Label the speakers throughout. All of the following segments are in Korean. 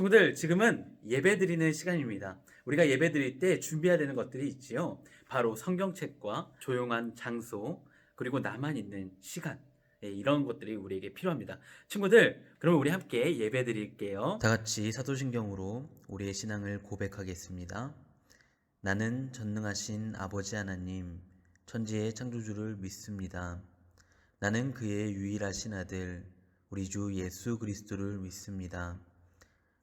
Speaker 1: 친구들, 지금은 예배 드리는 시간입니다. 우리가 예배 드릴 때 준비해야 되는 것들이 있지요. 바로 성경책과 조용한 장소, 그리고 나만 있는 시간. 예, 이런 것들이 우리에게 필요합니다. 친구들, 그럼 우리 함께 예배 드릴게요.
Speaker 2: 다 같이 사도신경으로 우리의 신앙을 고백하겠습니다. 나는 전능하신 아버지 하나님, 천지의 창조주를 믿습니다. 나는 그의 유일하신 아들, 우리 주 예수 그리스도를 믿습니다.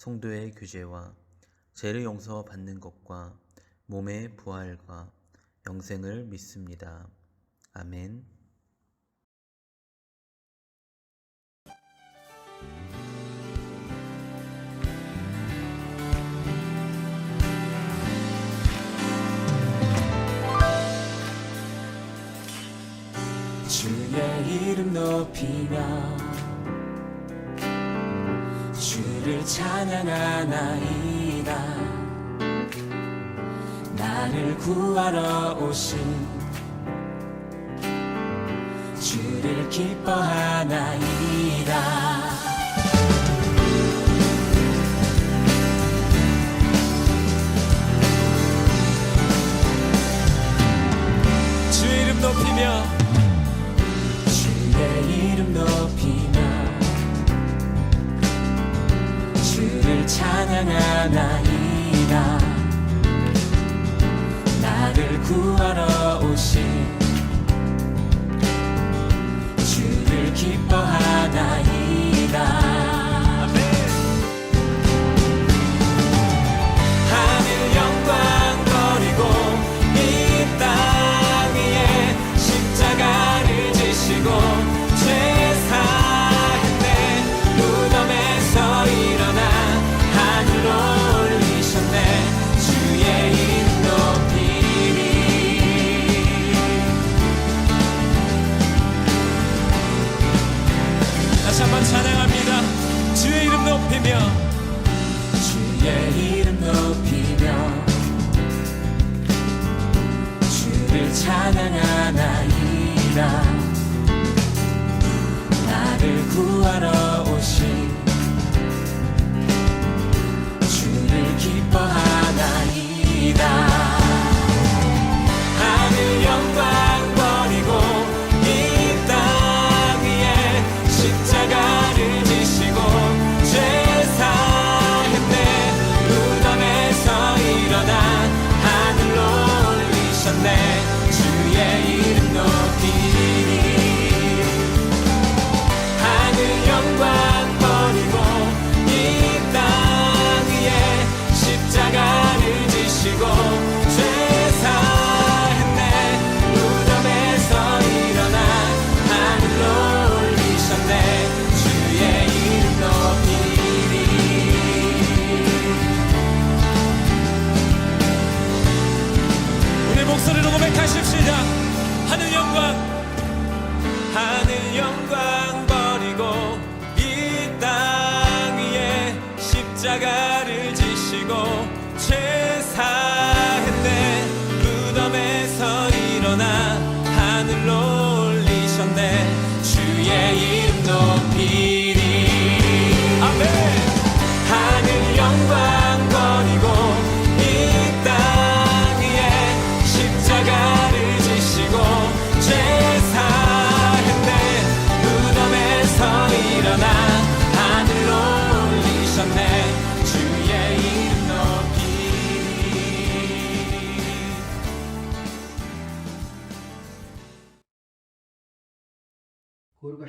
Speaker 2: 성도의 교제와 죄를 용서 받는 것과 몸의 부활과 영생을 믿습니다. 아멘.
Speaker 3: 주의 이름 높이며 주를 찬양하나이다. 나를 구하러 오신 주를 기뻐하나이다 찬양하나이다 나를 구하러 오신 주를 기뻐하나이다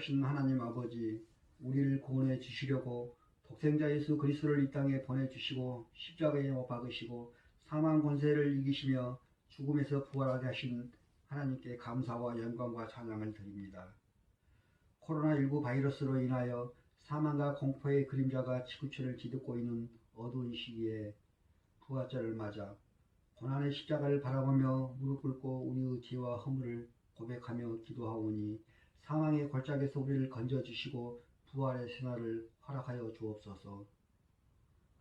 Speaker 4: 하신 하나님 아버지, 우리를 구원해 주시려고 독생자 예수 그리스도를 이 땅에 보내주시고 십자가에 못 박으시고 사망 권세를 이기시며 죽음에서 부활하게 하신 하나님께 감사와 영광과 찬양을 드립니다. 코로나19 바이러스로 인하여 사망과 공포의 그림자가 지구촌을 뒤덮고 있는 어두운 시기에 부활절을 맞아 고난의 십자가를 바라보며 무릎 꿇고 우리의 죄와 허물을 고백하며 기도하오니 사망의 골짜기에서 우리를 건져주시고 부활의 생활을 허락하여 주옵소서.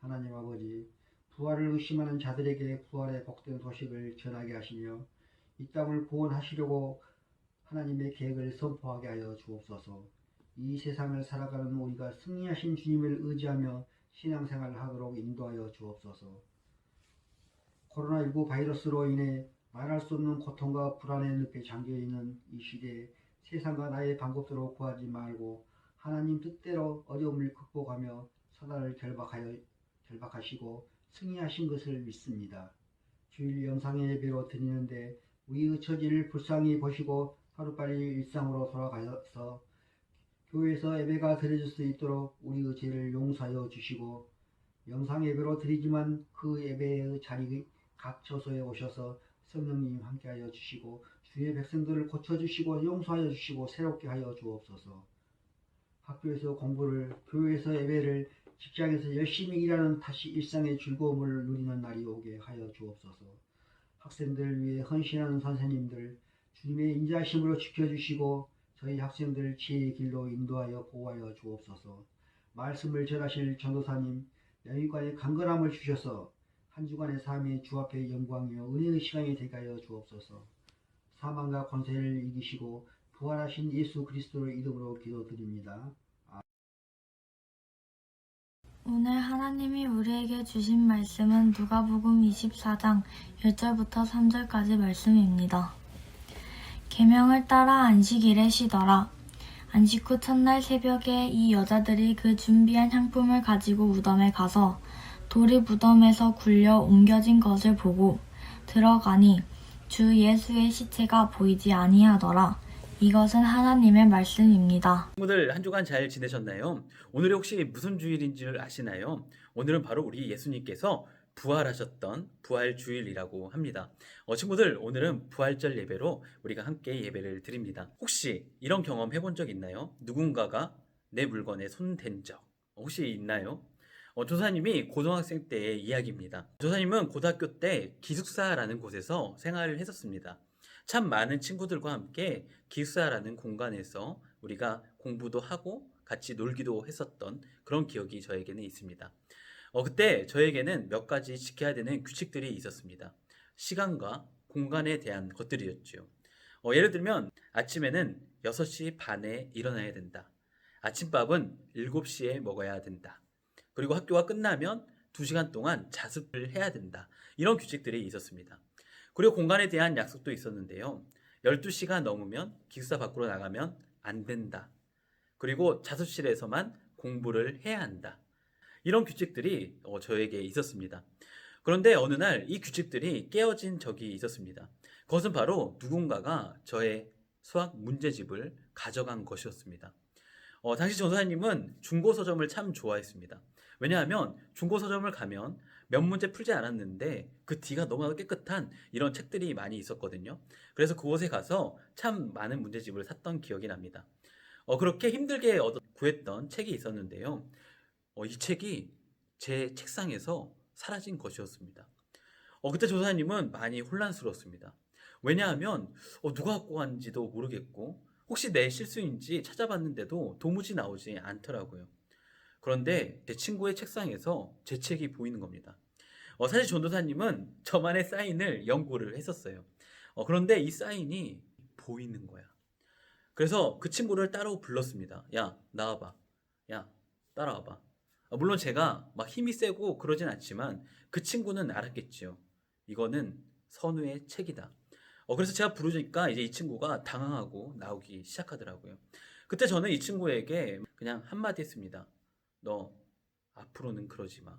Speaker 4: 하나님 아버지, 부활을 의심하는 자들에게 부활의 복된 소식을 전하게 하시며 이 땅을 구원하시려고 하나님의 계획을 선포하게 하여 주옵소서. 이 세상을 살아가는 우리가 승리하신 주님을 의지하며 신앙생활을 하도록 인도하여 주옵소서. 코로나19 바이러스로 인해 말할 수 없는 고통과 불안의 늪에 잠겨 있는 이 시대에 세상과 나의 방법대로 구하지 말고 하나님 뜻대로 어려움을 극복하며 사단을 결박하여 결박하시고 승리하신 것을 믿습니다. 주일 영상의 예배로 드리는데 우리의 처지를 불쌍히 보시고 하루빨리 일상으로 돌아가서 교회에서 예배가 드려질 수 있도록 우리의 죄를 용서하여 주시고 영상 예배로 드리지만 그 예배의 자리 각 처소에 오셔서 성령님 함께하여 주시고 주의 백성들을 고쳐주시고 용서하여 주시고 새롭게 하여 주옵소서. 학교에서 공부를, 교회에서 예배를, 직장에서 열심히 일하는 다시 일상의 즐거움을 누리는 날이 오게 하여 주옵소서. 학생들을 위해 헌신하는 선생님들, 주님의 인자심으로 지켜주시고 저희 학생들 지혜의 길로 인도하여 보호하여 주옵소서. 말씀을 전하실 전도사님, 영육간의 강건함을 주셔서 한 주간의 삶이 주 앞에 영광이요 은혜의 시간이 되게 하여 주옵소서. 사망과 권세를 이기시고 부활하신 예수 그리스도의 이름으로 기도드립니다.
Speaker 5: 오늘 하나님이 우리에게 주신 말씀은 누가복음 24장 1절부터 3절까지 말씀입니다. 계명을 따라 안식일에 쉬더라. 안식 후 첫날 새벽에 이 여자들이 그 준비한 향품을 가지고 무덤에 가서 돌이 무덤에서 굴려 옮겨진 것을 보고 들어가니 주 예수의 시체가 보이지 아니하더라. 이것은 하나님의 말씀입니다.
Speaker 1: 친구들 한 주간 잘 지내셨나요? 오늘이 혹시 무슨 주일인지를 아시나요? 오늘은 바로 우리 예수님께서 부활하셨던 부활 주일이라고 합니다. 어, 친구들 오늘은 부활절 예배로 우리가 함께 예배를 드립니다. 혹시 이런 경험 해본 적 있나요? 누군가가 내 물건에 손댄 적 혹시 있나요? 어, 조사님이 고등학생 때의 이야기입니다. 조사님은 고등학교 때 기숙사라는 곳에서 생활을 했었습니다. 참 많은 친구들과 함께 기숙사라는 공간에서 우리가 공부도 하고 같이 놀기도 했었던 그런 기억이 저에게는 있습니다. 어, 그때 저에게는 몇 가지 지켜야 되는 규칙들이 있었습니다. 시간과 공간에 대한 것들이었죠. 어, 예를 들면 아침에는 6시 반에 일어나야 된다. 아침밥은 7시에 먹어야 된다. 그리고 학교가 끝나면 2시간 동안 자습을 해야 된다. 이런 규칙들이 있었습니다. 그리고 공간에 대한 약속도 있었는데요. 12시가 넘으면 기숙사 밖으로 나가면 안 된다. 그리고 자습실에서만 공부를 해야 한다. 이런 규칙들이 어, 저에게 있었습니다. 그런데 어느 날 이 규칙들이 깨어진 적이 있었습니다. 그것은 바로 누군가가 저의 수학 문제집을 가져간 것이었습니다. 어, 당시 전사님은 중고 서점을 참 좋아했습니다. 왜냐하면 중고 서점을 가면 몇 문제 풀지 않았는데 그 뒤가 너무나도 깨끗한 이런 책들이 많이 있었거든요. 그래서 그곳에 가서 참 많은 문제집을 샀던 기억이 납니다. 어, 그렇게 힘들게 얻어 구했던 책이 있었는데요. 어, 이 책이 제 책상에서 사라진 것이었습니다. 어, 그때 조사님은 많이 혼란스러웠습니다. 왜냐하면 어, 누가 갖고 간지도 모르겠고 혹시 내 실수인지 찾아봤는데도 도무지 나오지 않더라고요. 그런데 제 친구의 책상에서 제 책이 보이는 겁니다. 어, 사실 전도사님은 저만의 사인을 연구를 했었어요. 어, 그런데 이 사인이 보이는 거야. 그래서 그 친구를 따로 불렀습니다. 야, 나와봐. 야, 따라와봐. 어, 물론 제가 막 힘이 세고 그러진 않지만 그 친구는 알았겠지요. 이거는 선우의 책이다. 어, 그래서 제가 부르니까 이제 이 친구가 당황하고 나오기 시작하더라고요. 그때 저는 이 친구에게 그냥 한마디 했습니다. 너 앞으로는 그러지 마.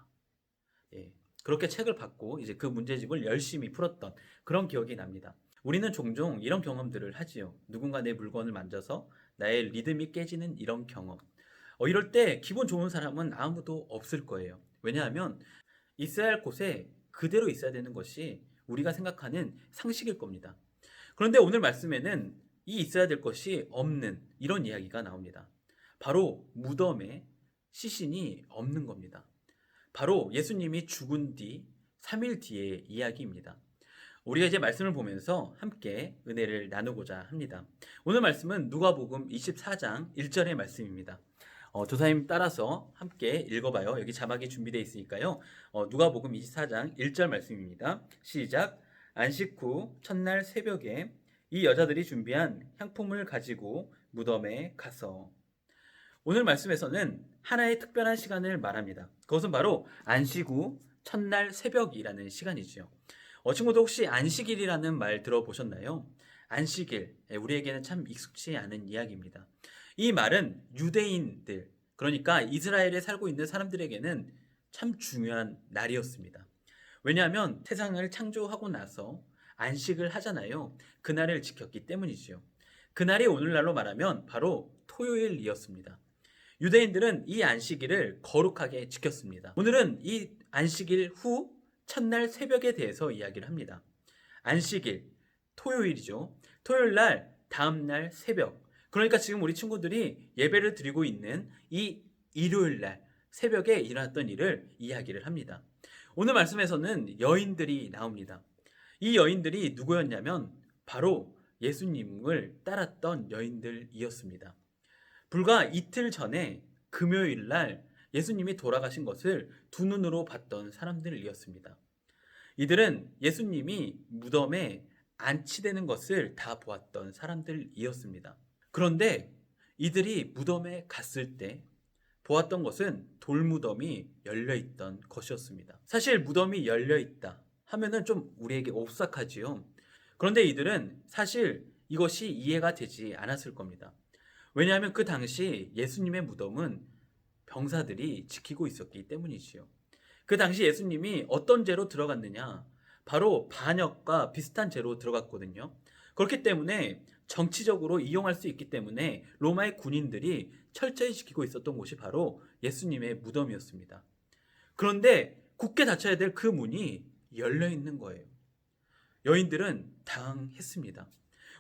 Speaker 1: 예. 그렇게 책을 받고 이제 그 문제집을 열심히 풀었던 그런 기억이 납니다. 우리는 종종 이런 경험들을 하지요. 누군가 내 물건을 만져서 나의 리듬이 깨지는 이런 경험. 어, 이럴 때 기분 좋은 사람은 아무도 없을 거예요. 왜냐하면 있어야 할 곳에 그대로 있어야 되는 것이 우리가 생각하는 상식일 겁니다. 그런데 오늘 말씀에는 이 있어야 될 것이 없는 이런 이야기가 나옵니다. 바로 무덤에 시신이 없는 겁니다. 바로 예수님이 죽은 뒤 3일 뒤의 이야기입니다. 우리가 이제 말씀을 보면서 함께 은혜를 나누고자 합니다. 오늘 말씀은 누가복음 24장 1절의 말씀입니다. 어, 조사님 따라서 함께 읽어봐요. 여기 자막이 준비되어 있으니까요. 어, 누가복음 24장 1절 말씀입니다. 시작. 안식 후 첫날 새벽에 이 여자들이 준비한 향품을 가지고 무덤에 가서 오늘 말씀에서는 하나의 특별한 시간을 말합니다. 그것은 바로 안식 후 첫날 새벽이라는 시간이지요. 어, 친구도 혹시 안식일이라는 말 들어보셨나요? 안식일, 예, 우리에게는 참 익숙치 않은 이야기입니다. 이 말은 유대인들, 그러니까 이스라엘에 살고 있는 사람들에게는 참 중요한 날이었습니다. 왜냐하면 세상을 창조하고 나서 안식을 하잖아요. 그날을 지켰기 때문이지요. 그날이 오늘날로 말하면 바로 토요일이었습니다. 유대인들은 이 안식일을 거룩하게 지켰습니다. 오늘은 이 안식일 후 첫날 새벽에 대해서 이야기를 합니다. 안식일, 토요일이죠. 토요일 날, 다음 날 새벽. 그러니까 지금 우리 친구들이 예배를 드리고 있는 이 일요일 날 새벽에 일어났던 일을 이야기를 합니다. 오늘 말씀에서는 여인들이 나옵니다. 이 여인들이 누구였냐면 바로 예수님을 따랐던 여인들이었습니다. 불과 이틀 전에 금요일 날 예수님이 돌아가신 것을 두 눈으로 봤던 사람들이었습니다. 이들은 예수님이 무덤에 안치되는 것을 다 보았던 사람들이었습니다. 그런데 이들이 무덤에 갔을 때 보았던 것은 돌무덤이 열려 있던 것이었습니다. 사실 무덤이 열려 있다 하면은 좀 우리에게 오싹하지요. 그런데 이들은 사실 이것이 이해가 되지 않았을 겁니다. 왜냐하면 그 당시 예수님의 무덤은 병사들이 지키고 있었기 때문이지요. 그 당시 예수님이 어떤 죄로 들어갔느냐? 바로 반역과 비슷한 죄로 들어갔거든요. 그렇기 때문에 정치적으로 이용할 수 있기 때문에 로마의 군인들이 철저히 지키고 있었던 곳이 바로 예수님의 무덤이었습니다. 그런데 굳게 닫혀야 될 그 문이 열려 있는 거예요. 여인들은 당황했습니다.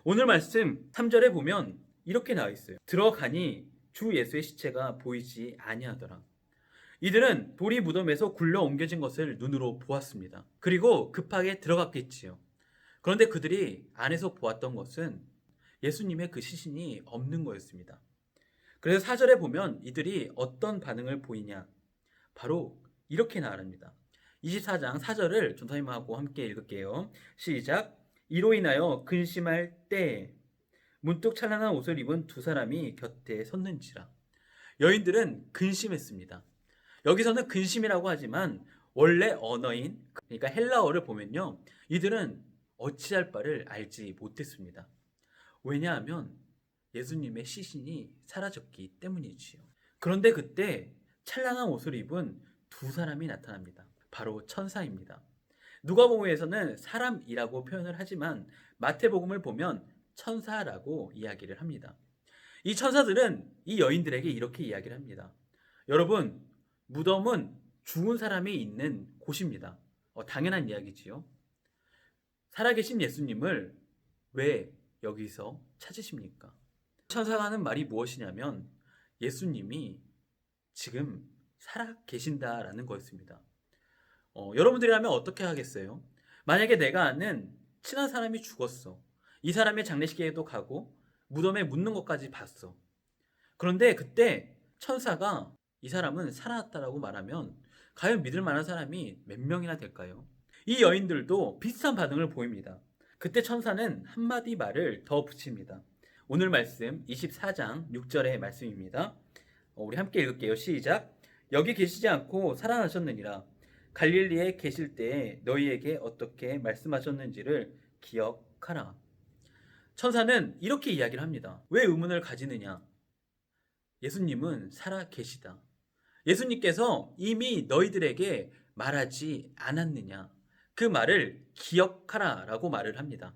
Speaker 1: 오늘 말씀 3절에 보면 이렇게 나와 있어요. 들어가니 주 예수의 시체가 보이지 아니하더라. 이들은 돌이 무덤에서 굴러 옮겨진 것을 눈으로 보았습니다. 그리고 급하게 들어갔겠지요. 그런데 그들이 안에서 보았던 것은 예수님의 그 시신이 없는 거였습니다. 그래서 사절에 보면 이들이 어떤 반응을 보이냐? 바로 이렇게 나옵니다. 24장 4절을 전사님하고 함께 읽을게요. 시작. 이로 인하여 근심할 때 문득 찬란한 옷을 입은 두 사람이 곁에 섰는지라. 여인들은 근심했습니다. 여기서는 근심이라고 하지만 원래 언어인 그러니까 헬라어를 보면요. 이들은 어찌할 바를 알지 못했습니다. 왜냐하면 예수님의 시신이 사라졌기 때문이지요. 그런데 그때 찬란한 옷을 입은 두 사람이 나타납니다. 바로 천사입니다. 누가복음에서는 사람이라고 표현을 하지만 마태복음을 보면 천사라고 이야기를 합니다. 이 천사들은 이 여인들에게 이렇게 이야기를 합니다. 여러분, 무덤은 죽은 사람이 있는 곳입니다. 어, 당연한 이야기지요. 살아계신 예수님을 왜 여기서 찾으십니까? 천사가 하는 말이 무엇이냐면 예수님이 지금 살아 계신다라는 거였습니다. 어, 여러분들이라면 어떻게 하겠어요? 만약에 내가 아는 친한 사람이 죽었어. 이 사람의 장례식에도 가고 무덤에 묻는 것까지 봤어. 그런데 그때 천사가 이 사람은 살아났다라고 말하면 과연 믿을 만한 사람이 몇 명이나 될까요? 이 여인들도 비슷한 반응을 보입니다. 그때 천사는 한마디 말을 더 붙입니다. 오늘 말씀 24장 6절의 말씀입니다. 어, 우리 함께 읽을게요. 시작. 여기 계시지 않고 살아나셨느니라. 갈릴리에 계실 때에 너희에게 어떻게 말씀하셨는지를 기억하라. 천사는 이렇게 이야기를 합니다. 왜 의문을 가지느냐? 예수님은 살아 계시다. 예수님께서 이미 너희들에게 말하지 않았느냐? 그 말을 기억하라 라고 말을 합니다.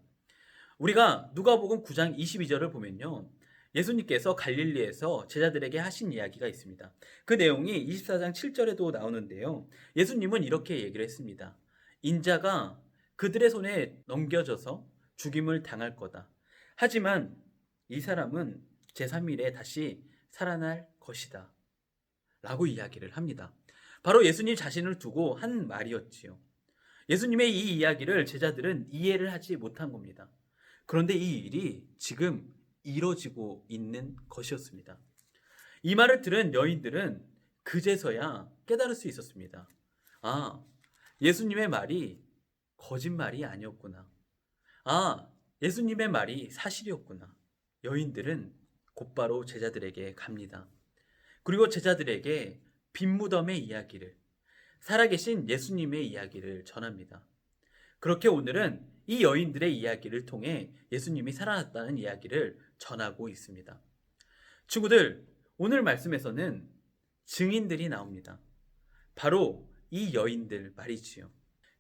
Speaker 1: 우리가 누가복음 9장 22절을 보면요. 예수님께서 갈릴리에서 제자들에게 하신 이야기가 있습니다. 그 내용이 24장 7절에도 나오는데요. 예수님은 이렇게 얘기를 했습니다. 인자가 그들의 손에 넘겨져서 죽임을 당할 거다. 하지만 이 사람은 제3일에 다시 살아날 것이다. 라고 이야기를 합니다. 바로 예수님 자신을 두고 한 말이었지요. 예수님의 이 이야기를 제자들은 이해를 하지 못한 겁니다. 그런데 이 일이 지금 이뤄지고 있는 것이었습니다. 이 말을 들은 여인들은 그제서야 깨달을 수 있었습니다. 아, 예수님의 말이 거짓말이 아니었구나. 아, 예수님의 말이 사실이었구나. 여인들은 곧바로 제자들에게 갑니다. 그리고 제자들에게 빈 무덤의 이야기를, 살아계신 예수님의 이야기를 전합니다. 그렇게 오늘은 이 여인들의 이야기를 통해 예수님이 살아났다는 이야기를 전하고 있습니다. 친구들, 오늘 말씀에서는 증인들이 나옵니다. 바로 이 여인들 말이지요.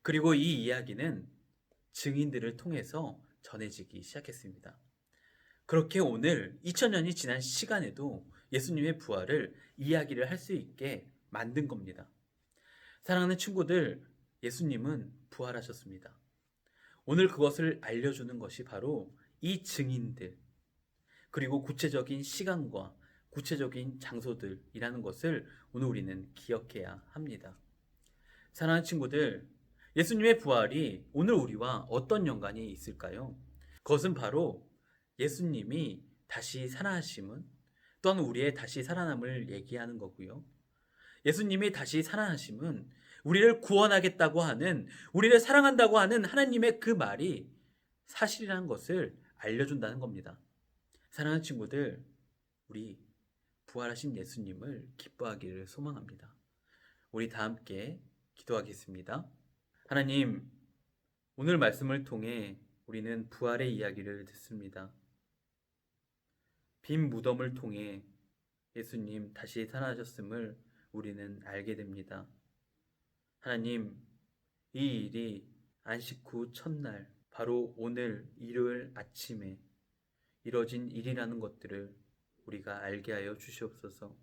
Speaker 1: 그리고 이 이야기는 증인들을 통해서 전해지기 시작했습니다. 그렇게 오늘 2000년이 지난 시간에도 예수님의 부활을 이야기를 할 수 있게 만든 겁니다. 사랑하는 친구들, 예수님은 부활하셨습니다. 오늘 그것을 알려주는 것이 바로 이 증인들, 그리고 구체적인 시간과 구체적인 장소들이라는 것을 오늘 우리는 기억해야 합니다. 사랑하는 친구들, 예수님의 부활이 오늘 우리와 어떤 연관이 있을까요? 그것은 바로 예수님이 다시 살아나심은 또한 우리의 다시 살아남을 얘기하는 거고요. 예수님이 다시 살아나심은 우리를 구원하겠다고 하는, 우리를 사랑한다고 하는 하나님의 그 말이 사실이라는 것을 알려준다는 겁니다. 사랑하는 친구들, 우리 부활하신 예수님을 기뻐하기를 소망합니다. 우리 다 함께 기도하겠습니다. 하나님, 오늘 말씀을 통해 우리는 부활의 이야기를 듣습니다. 빈 무덤을 통해 예수님 다시 살아나셨음을 우리는 알게 됩니다. 하나님, 이 일이 안식 후 첫날, 바로 오늘 일요일 아침에 이뤄진 일이라는 것들을 우리가 알게 하여 주시옵소서.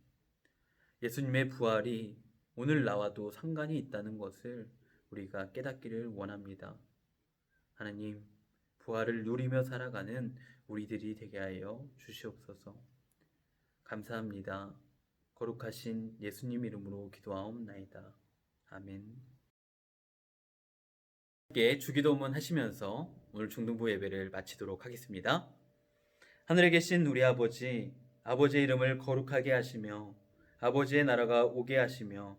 Speaker 1: 예수님의 부활이 오늘 나와도 상관이 있다는 것을 우리가 깨닫기를 원합니다. 하나님, 부활을 누리며 살아가는 우리들이 되게 하여 주시옵소서. 감사합니다. 거룩하신 예수님 이름으로 기도하옵나이다. 아멘. 함께 주기도문 하시면서 오늘 중등부 예배를 마치도록 하겠습니다. 하늘에 계신 우리 아버지, 아버지의 이름을 거룩하게 하시며 아버지의 나라가 오게 하시며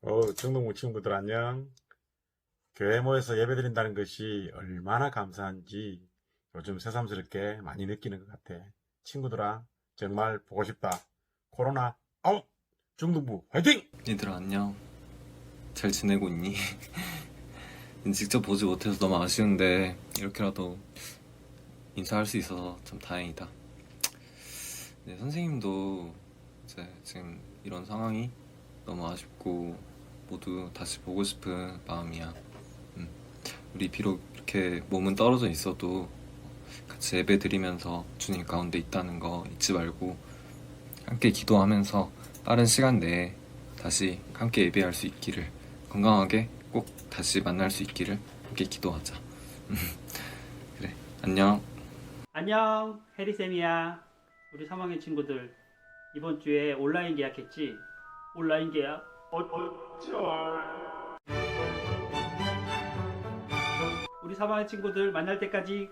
Speaker 6: 어, 중동부 친구들 안녕. 교회 모여서 예배드린다는 것이 얼마나 감사한지 요즘 새삼스럽게 많이 느끼는 것 같아. 친구들아, 정말 보고 싶다. 코로나 아웃! 중동부 화이팅!
Speaker 7: 얘들아 안녕 잘 지내고 있니? 직접 보지 못해서 너무 아쉬운데 이렇게라도 인사할 수 있어서 참 다행이다 네, 선생님도 이제 지금 이런 상황이 너무 아쉽고 모두 다시 보고 싶은 마음이야 음, 우리 비록 이렇게 몸은 떨어져 있어도 같이 예배 드리면서 주님 가운데 있다는 거 잊지 말고 함께 기도하면서 빠른 시간 내에 다시 함께 예배할 수 있기를 건강하게 꼭 다시 만날 수 있기를 함께 기도하자. 그래 안녕.
Speaker 8: 안녕, 해리 쌤이야. 우리 3학년 친구들, 이번 주에 온라인 계약했지? 온라인 계약? 어 쩔. 우리 3학년 친구들 만날 때까지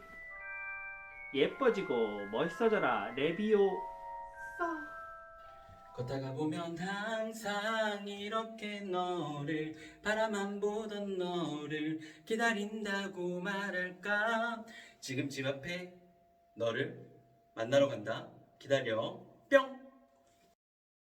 Speaker 8: 예뻐지고 멋있어져라. 레비오.
Speaker 1: 걷다가 보면 항상 이렇게 너를 바라만 보던 너를 기다린다고 말할까 지금 집 앞에 너를 만나러 간다 기다려 뿅